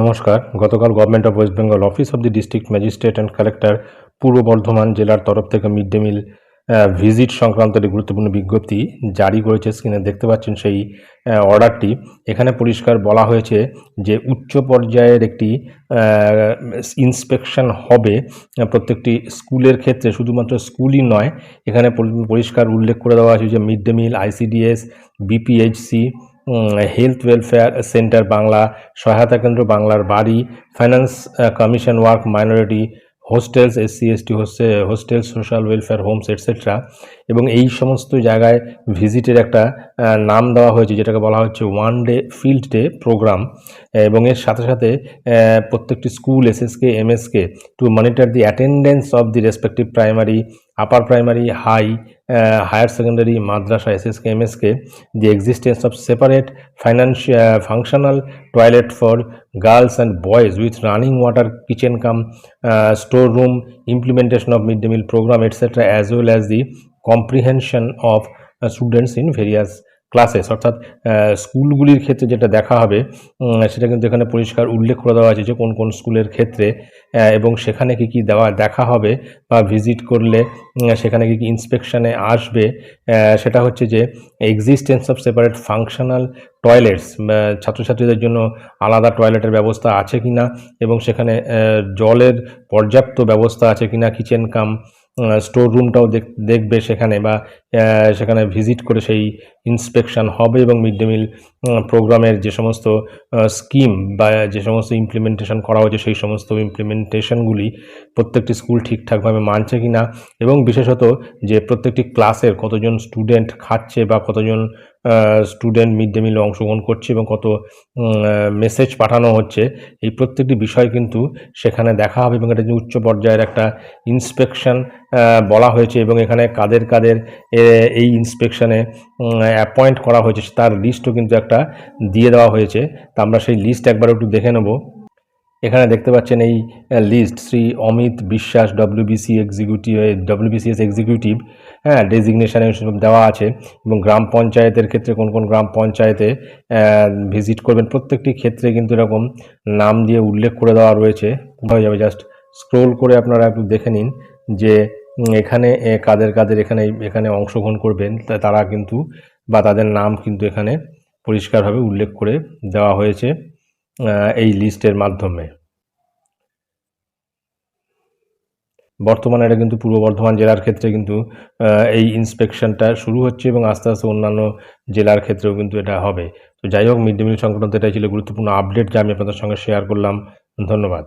নমস্কার গতকাল government of West Bengal office of the district magistrate and collector Purba Bardhaman জেলার তরফ থেকে মিড ডে মিল ভিজিট সংক্রান্ত একটি গুরুত্বপূর্ণ বিজ্ঞপ্তি জারি করেছে স্ক্রিনে দেখতে পাচ্ছেন সেই অর্ডারটি এখানে পরিষ্কার বলা হয়েছে যে উচ্চ পর্যায়ের একটি ইন্সপেকশন হবে প্রত্যেকটি স্কুলের ক্ষেত্রে শুধুমাত্র স্কুলই নয় এখানে পরিষ্কার উল্লেখ করে দেওয়া হয়েছে যে mid day meal ICDS BPHC health welfare centre Bangla Sahayata Kendra বাংলার বাড়ি finance commission work minority hostels SC ST হোস্টে hostel social welfare homes etcetera এবং এই সমস্ত জায়গায় ভিজিটের একটা নাম দেওয়া হয়েছে যেটাকে বলা হচ্ছে one day field day programme এবং এর সাথে সাথে প্রত্যেকটি school SSK MSK to monitor the attendance of the respective primary upper primary high higher secondary madrasa SSK MSK, the existence of separate financial functional toilet for girls and boys with running water, kitchen cum storeroom, implementation of midday meal program, etc., as well as the comprehension of uh, students in various classes অর্থাৎ স্কুলগুলির ক্ষেত্রে যেটা দেখা হবে সেটা কিন্তু এখানে পরিষ্কার উল্লেখ করে দেওয়া আছে যে কোন কোন স্কুলের ক্ষেত্রে এবং সেখানে কি কি দেওয়া দেখা হবে বা ভিজিট করলে সেখানে কি কি ইন্সপেকশানে আসবে সেটা হচ্ছে যে existence of separate functional toilets ছাত্রছাত্রীদের জন্য আলাদা টয়লেটের ব্যবস্থা আছে কি না এবং সেখানে জলের পর্যাপ্ত ব্যবস্থা আছে কি না কিচেন কাম স্টোর রুমটাও দেখবে সেখানে বা সেখানে ভিজিট করে সেই ইন্সপেকশান হবে এবং মিড ডে মিল প্রোগ্রামের যে সমস্ত স্কিম বা যে সমস্ত ইমপ্লিমেন্টেশন করা হয়েছে সেই সমস্ত ইমপ্লিমেন্টেশনগুলি প্রত্যেকটি স্কুল ঠিকঠাকভাবে মানছে কি না এবং বিশেষত যে প্রত্যেকটি ক্লাসের কতজন স্টুডেন্ট খাচ্ছে বা কতজন স্টুডেন্ট মিড ডে মিলে অংশগ্রহণ করছে এবং কত মেসেজ পাঠানো হচ্ছে এই প্রত্যেকটি বিষয় কিন্তু সেখানে দেখা হবে এবং এটা যে উচ্চ পর্যায়ের একটা ইন্সপেকশন বলা হয়েছে এবং এখানে কাদের কাদের এই ইন্সপেকশনে অ্যাপয়েন্ট করা হয়েছে তার লিস্টও কিন্তু একটা দিয়ে দেওয়া হয়েছে তা আমরা সেই লিস্ট একবার একটু দেখে নেবো এখানে দেখতে পাচ্ছেন এই লিস্ট শ্রী অমিত বিশ্বাস ডব্লিউবিসি এক্সিকিউটিভ ডব্লিউবিসিএস এক্সিকিউটিভ হ্যাঁ ডেজিগনেশানে দেওয়া আছে এবং গ্রাম পঞ্চায়েতের ক্ষেত্রে কোন কোন গ্রাম পঞ্চায়েতে ভিজিট করবেন প্রত্যেকটি ক্ষেত্রে কিন্তু এরকম নাম দিয়ে উল্লেখ করে দেওয়া রয়েছে হয়ে যাবে জাস্ট স্ক্রোল করে আপনারা একটু দেখে নিন যে এখানে কাদের কাদের এখানে এখানে অংশগ্রহণ করবেন তারা কিন্তু বা তাদের নাম কিন্তু এখানে পরিষ্কারভাবে উল্লেখ করে দেওয়া হয়েছে এই লিস্টের মাধ্যমে বর্তমানে এটা কিন্তু পূর্ব বর্ধমান জেলার ক্ষেত্রে কিন্তু এই ইন্সপেকশনটা শুরু হচ্ছে এবং আস্তে আস্তে অন্যান্য জেলার ক্ষেত্রেও কিন্তু এটা হবে তো যাই হোক মিড ডে মিল সংক্রান্ত এটাই ছিল গুরুত্বপূর্ণ আপডেট যা আমি আপনাদের সঙ্গে শেয়ার করলাম ধন্যবাদ